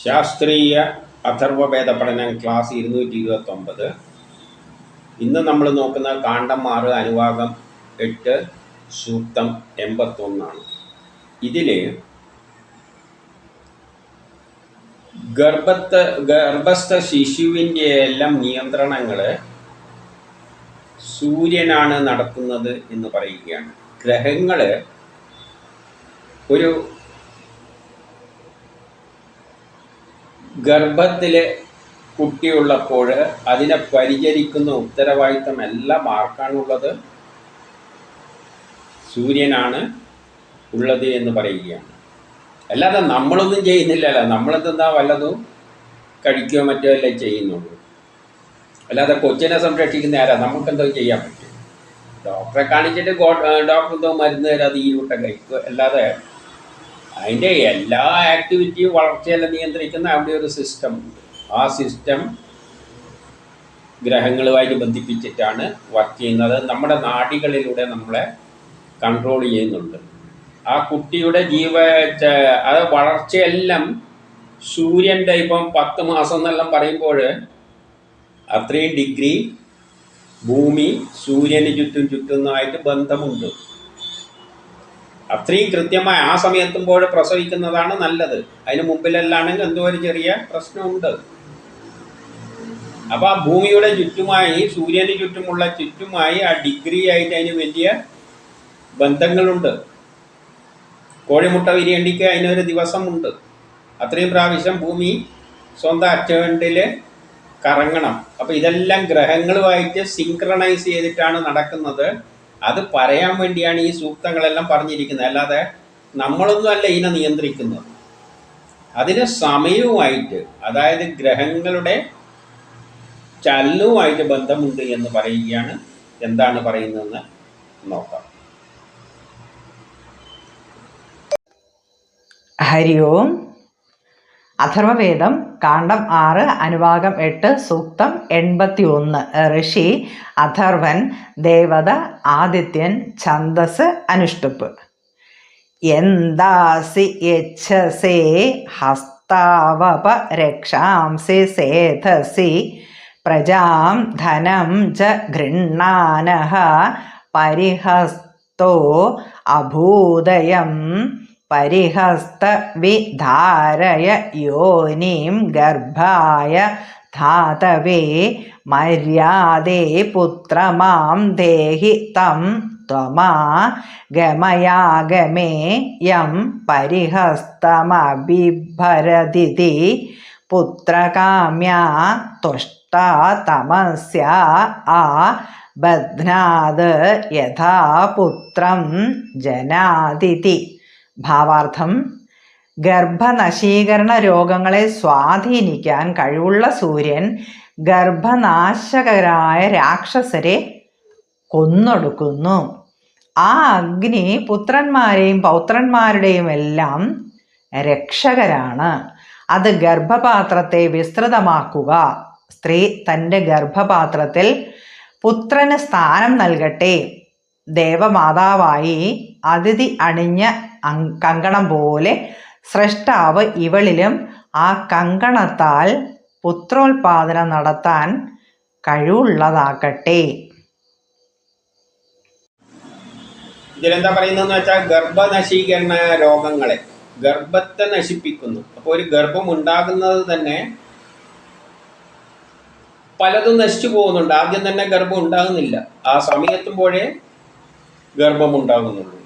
ശാസ്ത്രീയ അഥർവവേദ പഠനം ക്ലാസ് ഇരുന്നൂറ്റി ഇരുപത്തൊമ്പത് ഇന്ന് നമ്മൾ നോക്കുന്ന കാണ്ടം ആറ് അനുവാകം എട്ട് സൂക്തം എൺപത്തൊന്നാണ്. ഇതിൽ ഗർഭത്ത് ഗർഭസ്ഥ ശിശുവിന്റെ എല്ലാം നിയന്ത്രണങ്ങൾ സൂര്യനാണ് നടത്തുന്നത് എന്ന് പറയുകയാണ്. ഗ്രഹങ്ങൾ ഒരു ഗർഭത്തിൽ കുട്ടിയുള്ളപ്പോൾ അതിനെ പരിചരിക്കുന്ന ഉത്തരവാദിത്തം എല്ലാം ആർക്കാണുള്ളത് സൂര്യനാണ് ഉള്ളത് എന്ന് പറയുകയാണ്. അല്ലാതെ നമ്മളൊന്നും ചെയ്യുന്നില്ലല്ലോ. നമ്മളെന്താ വല്ലതും കഴിക്കുകയോ മറ്റോ അല്ലേ ചെയ്യുന്നുള്ളൂ. അല്ലാതെ കൊച്ചിനെ സംരക്ഷിക്കുന്ന ആരാ? നമുക്കെന്തോ ചെയ്യാൻ പറ്റും. ഡോക്ടറെ കാണിച്ചിട്ട് ഡോക്ടർ എന്തോ മരുന്ന് തരാതെ ഈ കൂട്ടം കഴിക്കുക. അല്ലാതെ അതിന്റെ എല്ലാ ആക്ടിവിറ്റിയും വളർച്ചയെല്ലാം നിയന്ത്രിക്കുന്ന അവിടെ ഒരു സിസ്റ്റം ആ സിസ്റ്റം ഗ്രഹങ്ങളുമായിട്ട് ബന്ധിപ്പിച്ചിട്ടാണ് വർക്ക് ചെയ്യുന്നത്. നമ്മുടെ നാടികളിലൂടെ നമ്മളെ കൺട്രോൾ ചെയ്യുന്നുണ്ട്. ആ കുട്ടിയുടെ ജീവ അത് വളർച്ചയെല്ലാം സൂര്യന്റെ ഇപ്പം പത്ത് മാസം എന്നെല്ലാം പറയുമ്പോൾ അത്രയും ഡിഗ്രി ഭൂമി സൂര്യന് ചുറ്റും ചുറ്റുന്നതായിട്ട് ബന്ധമുണ്ട്. അത്രയും കൃത്യമായി ആ സമയത്തുമ്പോൾ പ്രസവിക്കുന്നതാണ് നല്ലത്. അതിന് മുമ്പിലല്ലാണെങ്കിൽ എന്തോ ഒരു ചെറിയ പ്രശ്നമുണ്ട്. അപ്പോൾ ആ ഭൂമിയുടെ ചുറ്റുമായി സൂര്യന് ചുറ്റുമുള്ള ചുറ്റുമായി ആ ഡിഗ്രി ആയിട്ട് അതിന് വലിയ ബന്ധങ്ങളുണ്ട്. കോഴിമുട്ട വിരിയണ്ടിക്ക് അതിനൊരു ദിവസമുണ്ട്. അത്രയും പ്രാവശ്യം ഭൂമി സ്വന്തം അച്ചുവണ്ടിൽ കറങ്ങണം. അപ്പോൾ ഇതെല്ലാം ഗ്രഹങ്ങളുമായിട്ട് സിങ്ക്രണൈസ് ചെയ്തിട്ടാണ് നടക്കുന്നത്. അത് പറയാൻ വേണ്ടിയാണ് ഈ സൂക്തങ്ങളെല്ലാം പറഞ്ഞിരിക്കുന്നത്. അല്ലാതെ നമ്മളൊന്നും അല്ല ഇതിനെ നിയന്ത്രിക്കുന്നത്. അതിന് സമയവുമായിട്ട് അതായത് ഗ്രഹങ്ങളുടെ ചലനവുമായിട്ട് ബന്ധമുണ്ട് എന്ന് പറയുകയാണ് എന്താണ് പറയുന്നതെന്ന് നോക്കാം. ഹരി ഓം അഥർവവേദം കാണ്ഡം ആറ് അനുഭാഗം എട്ട് സൂക്തം എൺപത്തി ഒന്ന് ഋഷി അഥർവൻ ദേവത ആദിത്യൻ ഛന്ദസ് അനുഷ്ടുപ്പ്. എന്താസി യച്ഛസേ ഹസ്താവപ രക്ഷാംസി സേധസി പ്രജാം ധനം ച ഗൃണ്ണാനഃ പരിഹസ്തോ അഭൂദയം परिहस्तविधारय योनिं गर्भाय धातवे मर्यादे पुत्र माँ देहि तं त्वमा गमयागमे यं परिहस्तमबिभरदिति पुत्रकाम्या तुष्टा तमस्या आ बध्नाद् यथा पुत्रं जनादिति ഭാവാർത്ഥം. ഗർഭനശീകരണ രോഗങ്ങളെ സ്വാധീനിക്കാൻ കഴിവുള്ള സൂര്യൻ ഗർഭനാശകരായ രാക്ഷസരെ കൊന്നൊടുക്കുന്നു. ആ അഗ്നി പുത്രന്മാരെയും പൗത്രന്മാരുടെയും എല്ലാം രക്ഷകരാണ്. അത് ഗർഭപാത്രത്തെ വിസ്തൃതമാക്കുക. സ്ത്രീ തന്റെ ഗർഭപാത്രത്തിൽ പുത്രന് സ്ഥാനം നൽകട്ടെ. ദേവമാതാവായി അതിഥി അണിഞ്ഞ കങ്കണം പോലെ സ്രഷ്ടാവ് ഇവളിലും ആ കങ്കണത്താൽ പുത്രോൽപാദനം നടത്താൻ കഴിവുള്ളതാക്കട്ടെ ഇതിലെന്താ പറയുന്നതെന്ന് വെച്ചാൽ ഗർഭനശീകരണ രോഗങ്ങളെ ഗർഭത്തെ നശിപ്പിക്കുന്നു. അപ്പോൾ ഒരു ഗർഭം ഉണ്ടാകുന്നത് തന്നെ പലതും നശിച്ചു പോകുന്നുണ്ട്. ആദ്യം തന്നെ ഗർഭം ഉണ്ടാകുന്നില്ല. ആ സമയത്തുമ്പോഴേ ഗർഭം ഉണ്ടാകുന്നുള്ളൂ.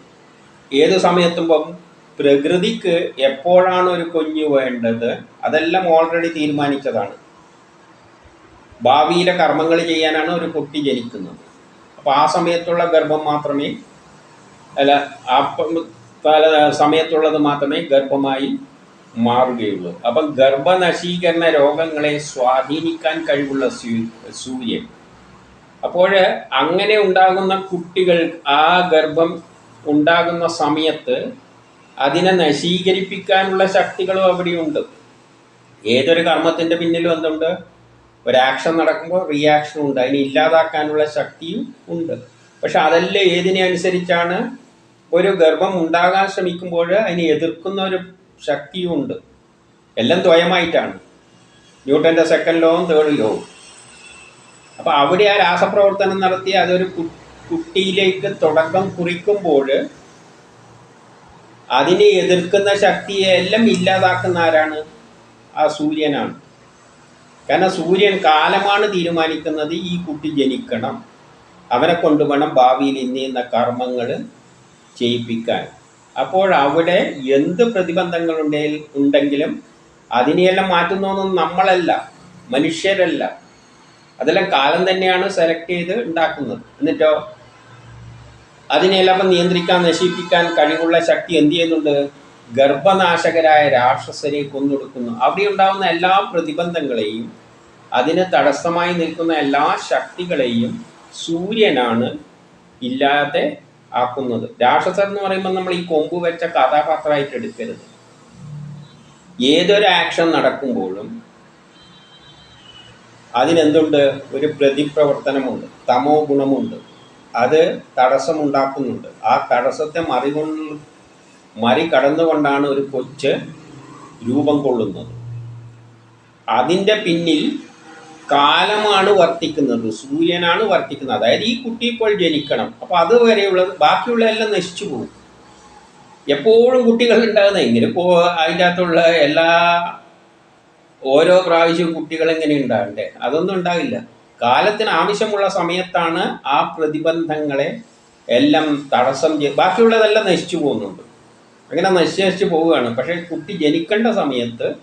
ഏത് സമയത്തുമ്പം പ്രകൃതിക്ക് എപ്പോഴാണ് ഒരു കുഞ്ഞ് വേണ്ടത്? അതെല്ലാം ഓൾറെഡി തീരുമാനിച്ചതാണ്. ഭാവിയിലെ കർമ്മങ്ങൾ ചെയ്യാനാണ് ഒരു കുട്ടി ജനിക്കുന്നത്. അപ്പോൾ ആ സമയത്തുള്ള ഗർഭം മാത്രമേ അല്ല ആ പല സമയത്തുള്ളത് മാത്രമേ ഗർഭമായി മാറുകയുള്ളൂ. അപ്പം ഗർഭനശീകരണ രോഗങ്ങളെ സ്വാധീനിക്കാൻ കഴിവുള്ള സൂര്യൻ. അപ്പോൾ അങ്ങനെ ഉണ്ടാകുന്ന കുട്ടികൾ ആ ഗർഭം ഉണ്ടാകുന്ന സമയത്ത് അതിനെ നശീകരിപ്പിക്കാനുള്ള ശക്തികളും അവിടെയുണ്ട്. ഏതൊരു കർമ്മത്തിന്റെ പിന്നിലും എന്തുണ്ട് ഒരു ആക്ഷൻ നടക്കുമ്പോൾ റിയാക്ഷൻ ഉണ്ട്. അതിനെ ഇല്ലാതാക്കാനുള്ള ശക്തിയും ഉണ്ട്. പക്ഷെ അതെല്ലാം ഏതിനെ അനുസരിച്ചാണ് ഒരു ഗർഭം ഉണ്ടാകാൻ ശ്രമിക്കുമ്പോൾ അതിനെ എതിർക്കുന്ന ഒരു ശക്തിയും ഉണ്ട്. എല്ലാം ദ്വയമായിട്ടാണ്. ന്യൂട്ടന്റെ സെക്കൻഡ് ലോവും തേർഡ് ലോവും അപ്പോൾ അവിടെ ആ രാസപ്രവർത്തനം നടത്തി അതൊരു കുട്ടിയിലേക്ക് തുടക്കം കുറിക്കുമ്പോൾ അതിനെ എതിർക്കുന്ന ശക്തിയെ എല്ലാം ഇല്ലാതാക്കുന്ന ആരാണ്? ആ സൂര്യനാണ്. കാരണം സൂര്യൻ കാലമാണ് തീരുമാനിക്കുന്നത് ഈ കുട്ടി ജനിക്കണം. അവനെ കൊണ്ട് ഭാവിയിൽ ഇന്നിയുന്ന കർമ്മങ്ങൾ ചെയ്യിപ്പിക്കാൻ. അപ്പോൾ അവിടെ എന്ത് പ്രതിബന്ധങ്ങൾ ഉണ്ടെങ്കിലും അതിനെയെല്ലാം മാറ്റുന്നതൊന്നും നമ്മളല്ല മനുഷ്യരല്ല. അതെല്ലാം കാലം തന്നെയാണ് സെലക്ട് ചെയ്ത് ഉണ്ടാക്കുന്നത്. എന്നിട്ടോ? അതിനെല്ലാം നിയന്ത്രിക്കാൻ നശിപ്പിക്കാൻ കഴിവുള്ള ശക്തി എന്ത് ചെയ്യുന്നുണ്ട് ഗർഭനാശകരായ രാക്ഷസരെ കൊന്നൊടുക്കുന്നു. അവിടെ ഉണ്ടാകുന്ന എല്ലാ പ്രതിബന്ധങ്ങളെയും അതിന് തടസ്സമായി നിൽക്കുന്ന എല്ലാ ശക്തികളെയും സൂര്യനാണ് ഇല്ലാതെ ആക്കുന്നത്. രാക്ഷസർ എന്ന് പറയുമ്പോൾ നമ്മൾ ഈ കൊമ്പ് വെച്ച കഥാപാത്രമായിട്ട് എടുക്കരുത്. ഏതൊരു ആക്ഷൻ നടക്കുമ്പോഴും അതിനെന്തുണ്ട്? ഒരു പ്രതിപ്രവർത്തനമുണ്ട്. തമോ ഗുണമുണ്ട്. അത് തടസ്സമുണ്ടാക്കുന്നുണ്ട്. ആ തടസ്സത്തെ മറികൊണ്ട് മറികടന്നുകൊണ്ടാണ് ഒരു കൊച്ച് രൂപം കൊള്ളുന്നത്. അതിന്റെ പിന്നിൽ കാലമാണ് വർത്തിക്കുന്നത് സൂര്യനാണ് വർത്തിക്കുന്നത്. അതായത് ഈ കുട്ടി ഇപ്പോൾ ജനിക്കണം. അപ്പോൾ അതുവരെയുള്ളത് ബാക്കിയുള്ള എല്ലാം നശിച്ചു പോകും. എപ്പോഴും കുട്ടികൾ ഉണ്ടാകുന്ന ഇങ്ങനെ ഇപ്പോൾ അതിന്റെ അകത്തുള്ള എല്ലാ ഓരോ പ്രാവശ്യവും കുട്ടികൾ എങ്ങനെ ഉണ്ടാകണ്ടേ? അതൊന്നും ഉണ്ടാവില്ല കാലത്തിന് ആവശ്യമുള്ള സമയത്താണ് ആ പ്രതിബന്ധങ്ങളെ എല്ലാം തടസ്സം ബാക്കിയുള്ളതെല്ലാം നശിച്ചു പോകുന്നുണ്ട്. അങ്ങനെ നശിച്ചു നശിച്ച് പോവുകയാണ്. പക്ഷേ കുട്ടി ജനിക്കേണ്ട സമയത്ത്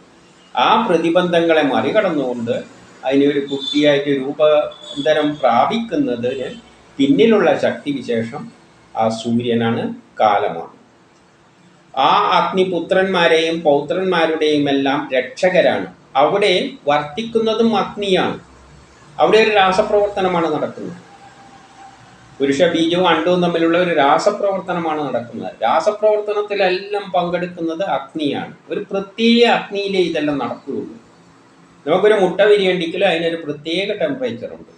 ആ പ്രതിബന്ധങ്ങളെ മറികടന്നുകൊണ്ട് അതിനെ ഒരു കുട്ടിയായിട്ട് രൂപാന്തരം പ്രാപിക്കുന്നതിന് പിന്നിലുള്ള ശക്തിവിശേഷം ആ സൂര്യനാണ് കാലമാണ്. ആ അഗ്നിപുത്രന്മാരെയും പൗത്രന്മാരുടെയും എല്ലാം രക്ഷകരാണ്. അവിടെ വർത്തിക്കുന്നതും അഗ്നിയാണ്. അവിടെ ഒരു രാസപ്രവർത്തനമാണ് നടക്കുന്നത്. പുരുഷ ബീജവും അണ്ടവും തമ്മിലുള്ള ഒരു രാസപ്രവർത്തനമാണ് നടക്കുന്നത്. രാസപ്രവർത്തനത്തിലെല്ലാം പങ്കെടുക്കുന്നത് അഗ്നിയാണ്. ഒരു പ്രത്യേക അഗ്നിയിലേ ഇതെല്ലാം നടക്കുകയുള്ളൂ. നമുക്കൊരു മുട്ട വിരിയണ്ടെങ്കിൽ അതിനൊരു പ്രത്യേക ടെമ്പറേച്ചർ ഉണ്ട്.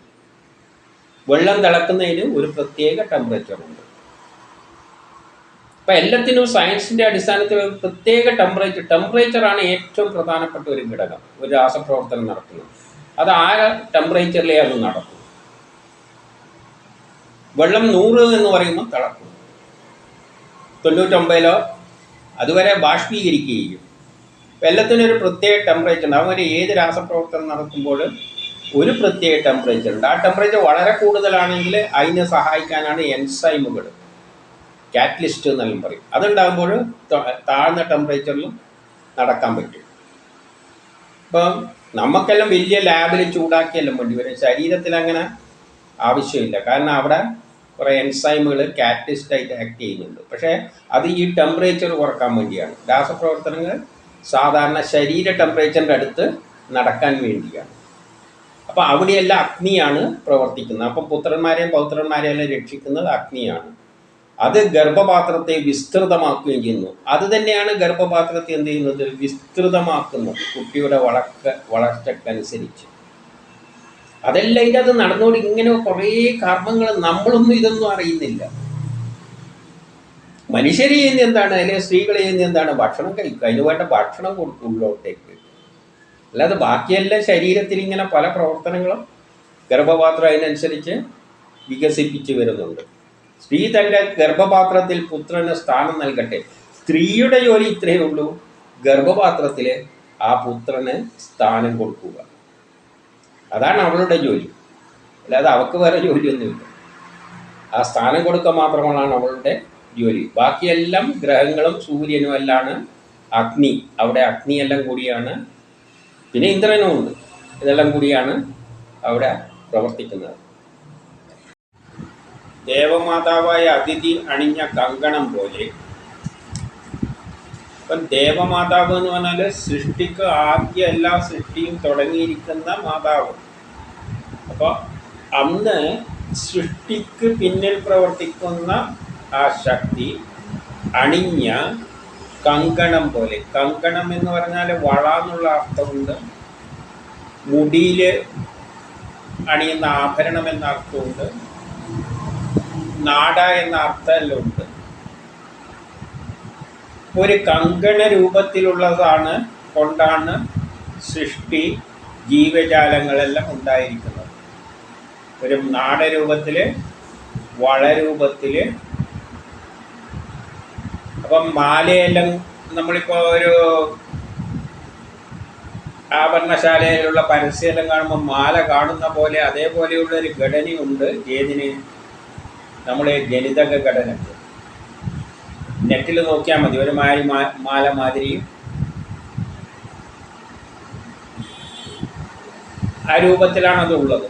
വെള്ളം തിളക്കുന്നതിന് ഒരു പ്രത്യേക ടെമ്പറേച്ചർ ഉണ്ട്. അപ്പം എല്ലാത്തിനും സയൻസിന്റെ അടിസ്ഥാനത്തിൽ ഒരു പ്രത്യേക ടെമ്പറേച്ചർ ടെമ്പറേച്ചറാണ് ഏറ്റവും പ്രധാനപ്പെട്ട ഒരു ഘടകം. ഒരു രാസപ്രവർത്തനം നടത്തുന്നത്. അത് ആ ടെമ്പറേച്ചറിലേ അത് നടക്കും. വെള്ളം നൂറ് എന്ന് പറയുമ്പോൾ തിളക്കും. തൊണ്ണൂറ്റൊമ്പതിലോ അതുവരെ ബാഷ്പീകരിക്കുകയും വെള്ളത്തിനൊരു പ്രത്യേക ടെമ്പറേച്ചർ ഉണ്ട് അതുപോലെ ഏത് രാസപ്രവർത്തനം നടക്കുമ്പോൾ ഒരു പ്രത്യേക ടെമ്പറേച്ചർ ഉണ്ട് ആ ടെമ്പറേച്ചർ വളരെ കൂടുതലാണെങ്കിൽ അതിനെ സഹായിക്കാനാണ് എൻസൈമുകൾ കാറ്റലിസ്റ്റ് എന്നെല്ലാം പറയും. അതുണ്ടാകുമ്പോൾ താഴ്ന്ന ടെമ്പറേച്ചറിലും നടക്കാൻ പറ്റും. ഇപ്പം നമുക്കെല്ലാം വലിയ ലാബിൽ ചൂടാക്കിയെല്ലാം വേണ്ടി വരും ശരീരത്തിൽ അങ്ങനെ ആവശ്യമില്ല. കാരണം അവിടെ കുറേ എൻസൈമുകൾ കാറ്റലിസ്റ്റായിട്ട് ആക്ട് ചെയ്യുന്നുണ്ട്. പക്ഷേ അത് ഈ ടെമ്പറേച്ചർ കുറയ്ക്കാൻ വേണ്ടിയാണ്. രാസപ്രവർത്തനങ്ങൾ സാധാരണ ശരീര ടെമ്പറേച്ചറിന്റെ അടുത്ത് നടക്കാൻ വേണ്ടിയാണ്. അപ്പോൾ അവിടെയെല്ലാം അഗ്നിയാണ് പ്രവർത്തിക്കുന്നത്. അപ്പം പുത്രന്മാരെയും പൗത്രന്മാരെയും എല്ലാം രക്ഷിക്കുന്നത് അഗ്നിയാണ്. അത് ഗർഭപാത്രത്തെ വിസ്തൃതമാക്കുകയും ചെയ്യുന്നു. അത് തന്നെയാണ് ഗർഭപാത്രത്തെ എന്ത് ചെയ്യുന്നത്? വിസ്തൃതമാക്കുന്നത്. കുട്ടിയുടെ വളക്ക വളർച്ചക്കനുസരിച്ച്. അതല്ല ഇത് അത് നടന്നുകൊണ്ട് ഇങ്ങനെ കുറേ കർമ്മങ്ങൾ നമ്മളൊന്നും ഇതൊന്നും അറിയുന്നില്ല. മനുഷ്യർ ചെയ്യുന്ന എന്താണ്? അല്ലെങ്കിൽ സ്ത്രീകൾ ചെയ്യുന്ന എന്താണ്? ഭക്ഷണം കഴിക്കുക. അതിന് വേണ്ട ഭക്ഷണം കൊടുക്കും ഉള്ളോട്ടേക്ക് അല്ലാതെ ബാക്കിയെല്ലാം ശരീരത്തിൽ ഇങ്ങനെ പല പ്രവർത്തനങ്ങളും ഗർഭപാത്രം അതിനനുസരിച്ച് വികസിപ്പിച്ചു വരുന്നുണ്ട്. സ്ത്രീ തന്റെ ഗർഭപാത്രത്തിൽ പുത്രന് സ്ഥാനം നൽകട്ടെ. സ്ത്രീയുടെ ജോലി ഇത്രയേ ഉള്ളൂ. ഗർഭപാത്രത്തിൽ ആ പുത്രന് സ്ഥാനം കൊടുക്കുക. അതാണ് അവളുടെ ജോലി. അല്ലാതെ അവൾക്ക് വേറെ ജോലിയൊന്നുമില്ല. ആ സ്ഥാനം കൊടുക്കുക മാത്രമാണ് അവളുടെ ജോലി. ബാക്കിയെല്ലാം ഗ്രഹങ്ങളും സൂര്യനും എല്ലാമാണ് അഗ്നി. അവിടെ അഗ്നിയെല്ലാം കൂടിയാണ്. പിന്നെ ഇന്ദ്രനും ഉണ്ട്. ഇതെല്ലാം കൂടിയാണ് അവിടെ പ്രവർത്തിക്കുന്നത്. ദേവമാതാവായ അതിഥി അണിഞ്ഞ കങ്കണം പോലെ. ഇപ്പം ദേവമാതാവ് എന്ന് പറഞ്ഞാൽ സൃഷ്ടിക്ക് ആദ്യ എല്ലാ സൃഷ്ടിയും തുടങ്ങിയിരിക്കുന്ന മാതാവ്. അപ്പോൾ അന്ന് സൃഷ്ടിക്ക് പിന്നിൽ പ്രവർത്തിക്കുന്ന ആ ശക്തി അണിഞ്ഞ കങ്കണം പോലെ. കങ്കണം എന്ന് പറഞ്ഞാൽ വള എന്നുള്ള അർത്ഥമുണ്ട്. മുടിയിൽ അണിയുന്ന ആഭരണം എന്ന അർത്ഥമുണ്ട്. നാട എന്ന അർത്ഥമല്ലോ ഉണ്ട് ഒരു കങ്കണ രൂപത്തിലുള്ളതാണ് കൊണ്ടാണ് സൃഷ്ടി ജീവജാലങ്ങളെല്ലാം ഉണ്ടായിരിക്കുന്നത്. ഒരു നാടരൂപത്തിൽ വളരൂപത്തിൽ അപ്പം മാലയെല്ലാം നമ്മളിപ്പോൾ ഒരു ആഭരണശാലയിലുള്ള പരസ്യമെല്ലാം കാണുമ്പോൾ മാല കാണുന്ന പോലെ അതേപോലെയുള്ള ഒരു ഘടനയുണ്ട്. ഏതിന്? നമ്മളെ ജനിതക ഘടന. നെറ്റിൽ നോക്കിയാൽ മതി. ഒരു മാരി മാല മാതിരിയും ആ രൂപത്തിലാണ് അത് ഉള്ളത്.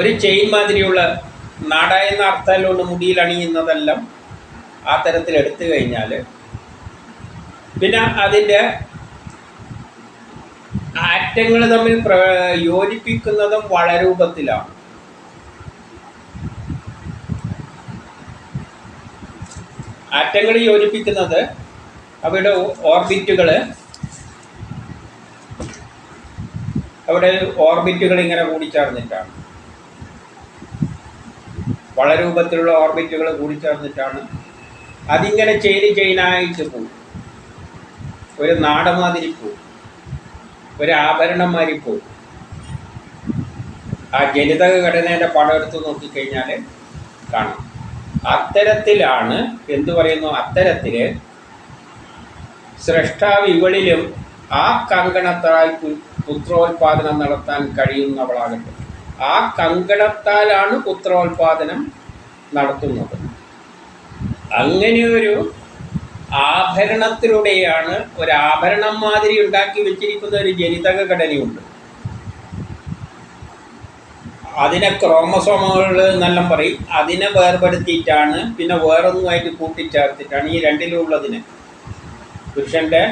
ഒരു ചെയിൻ മാതിരിയുള്ള നാടായെന്ന അർത്ഥമുണ്ട് മുടിയിൽ അണിയുന്നതെല്ലാം ആ തരത്തിൽ എടുത്തു കഴിഞ്ഞാൽ പിന്നെ അതിന്റെ ആറ്റങ്ങൾ തമ്മിൽ പ്ര യോജിപ്പിക്കുന്നതും വളരൂപത്തിലാണ്. ആറ്റങ്ങൾ യോജിപ്പിക്കുന്നത് അവയുടെ ഓർബിറ്റുകൾ അവിടെ ഓർബിറ്റുകൾ ഇങ്ങനെ കൂടിച്ചേർന്നിട്ടാണ്. വളരൂപത്തിലുള്ള ഓർബിറ്റുകൾ കൂടിച്ചേർന്നിട്ടാണ്. അതിങ്ങനെ ചെയിൻ ചെയിനായിട്ട് പോകും ഒരു നാടമാതിരി പോകും ഒരു ആഭരണം മാതിരി പോകും ആ ജനിതക ഘടനയുടെ പടം എടുത്ത് നോക്കിക്കഴിഞ്ഞാൽ കാണാം. അത്തരത്തിലാണ് എന്തു പറയുന്നു? അത്തരത്തിൽ സ്രഷ്ടാവ് ഇവളിലും ആ കങ്കണത്താൽ പുത്രോത്പാദനം നടത്താൻ കഴിയുന്നവളാകട്ടെ. ആ കങ്കണത്താലാണ് പുത്രോത്പാദനം നടത്തുന്നത്. അങ്ങനെയൊരു ആഭരണത്തിലൂടെയാണ് ഒരു ആഭരണം മാതിരി ഉണ്ടാക്കി വെച്ചിരിക്കുന്ന ഒരു ജനിതക ഘടനയുണ്ട്. അതിനെ ക്രോമസോമുകൾ എന്നെല്ലാം പറയും. അതിനെ വേർപെടുത്തിയിട്ടാണ് പിന്നെ വേറൊന്നുമായിട്ട് കൂട്ടിച്ചേർത്തിട്ടാണ് ഈ രണ്ടിലുള്ളതിനെ. പുരുഷന്റെ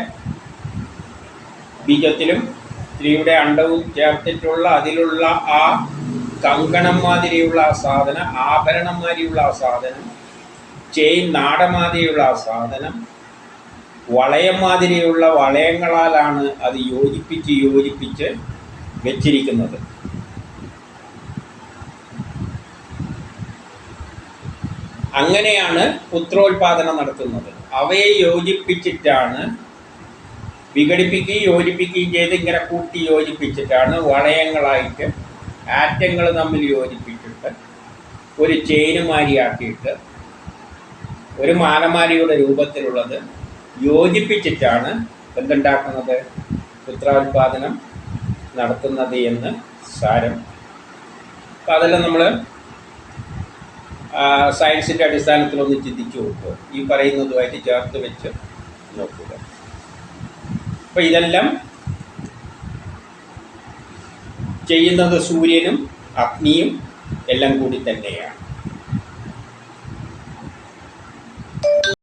ബീജത്തിലും സ്ത്രീയുടെ അണ്ടവും ചേർത്തിട്ടുള്ള അതിലുള്ള ആ കങ്കണം മാതിരിയുള്ള ആ സാധനം ആഭരണം മാതിരിയുള്ള ആ സാധനം ചെയിൻ നാടമാതിരിയുള്ള ആ സാധനം വളയം മാതിരിയുള്ള വളയങ്ങളാലാണ് അത് യോജിപ്പിച്ച് യോജിപ്പിച്ച് വെച്ചിരിക്കുന്നത്. അങ്ങനെയാണ് പുത്രോത്പാദനം നടത്തുന്നത്. അവയെ യോജിപ്പിച്ചിട്ടാണ് വിഘടിപ്പിക്കുകയും യോജിപ്പിക്കുകയും ചെയ്ത് ഇങ്ങനെ കൂട്ടി യോജിപ്പിച്ചിട്ടാണ് വളയങ്ങളായിട്ട് ആറ്റങ്ങൾ തമ്മിൽ യോജിപ്പിച്ചിട്ട് ഒരു ചെയിനുമാരിയാക്കിയിട്ട് ഒരു മാലമാരിയുടെ രൂപത്തിലുള്ളത് യോജിപ്പിച്ചിട്ടാണ് എന്തുണ്ടാക്കുന്നത്? പുത്രോത്പാദനം നടത്തുന്നത് എന്ന് സാരം. അപ്പം അതെല്ലാം നമ്മൾ സയൻസിന്റെ അടിസ്ഥാനത്തിലൊന്ന് ചിന്തിച്ചു നോക്കുക ഈ പറയുന്നതുമായിട്ട് ചേർത്ത് വെച്ച് നോക്കുക. അപ്പോൾ ഇതെല്ലാം ചെയ്യുന്നത് സൂര്യനും അഗ്നിയും എല്ലാം കൂടി തന്നെയാണ്.